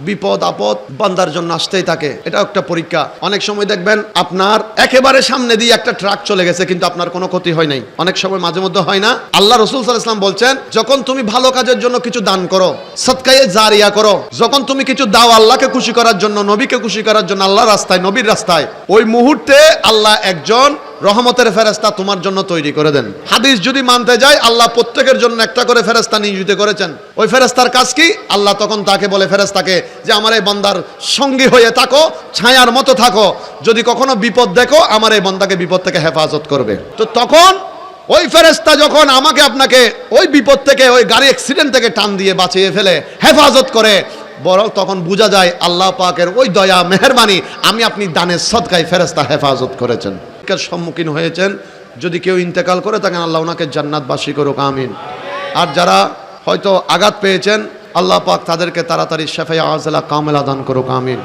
বিপদ, আপদ বান্দার জন্য আসতেই থাকে। এটা একটা পরীক্ষা। অনেক সময় দেখবেন আপনার একেবারে সামনে দিয়ে একটা ট্রাক চলে গেছে, কিন্তু আপনার কোনো ক্ষতি হয় নাই। অনেক সময় মাঝে মধ্যে হয় না। আল্লাহ রসুল সাল্লাম বলছেন, যখন তুমি ভালো কাজের জন্য কিছু দান করো সৎকায়ে জারিয়া করো, যখন তুমি কিছু দাও আল্লাহকে খুশি করার জন্য, নবীকে খুশি করার জন্য আল্লাহ রাস্তায়, নবীর রাস্তায়, ওই মুহূর্তে আল্লাহ একজন রহমতের ফেরেস্তা তোমার জন্য তৈরি করে দেন। হাদিস যদি মানতে যায়, আল্লাহ প্রত্যেকের জন্য একটা করে ফেরেস্তা নিয়োজিত করেছেন। ওই ফেরেস্তার কাজ কি? আল্লাহ তখন তাকে বলে ফেরেস্তাকে যে আমার এই বন্দার সঙ্গী হয়ে থাকো, ছায়ার মতো থাকো। যদি কখনো বিপদ দেখো, আমার এই বন্দাকে বিপদ থেকে হেফাজত করবে। তো তখন ওই ফেরেস্তা যখন আমাকে আপনাকে ওই বিপদ থেকে, ওই গাড়ি অ্যাক্সিডেন্ট থেকে টান দিয়ে বাঁচিয়ে ফেলে, হেফাজত করে, বরং তখন বোঝা যায়, আল্লাহ পাকের ওই দয়া, মেহরবানি, আমি আপনি দানের সদকায় ফেরেস্তা হেফাজত করেছেন। পরীক্ষার সম্মুখীন হয়েছেন, যদি কেউ ইন্তেকাল করে তাকে আল্লাহ ওনাকে জান্নাতবাসী করুক, আমিন। আর যারা হয়তো আঘাত পেয়েছেন, আল্লাহ পাক তাদেরকে তাড়াতাড়ি শেফাই আজলা কামেলা দান করুক, আমিন।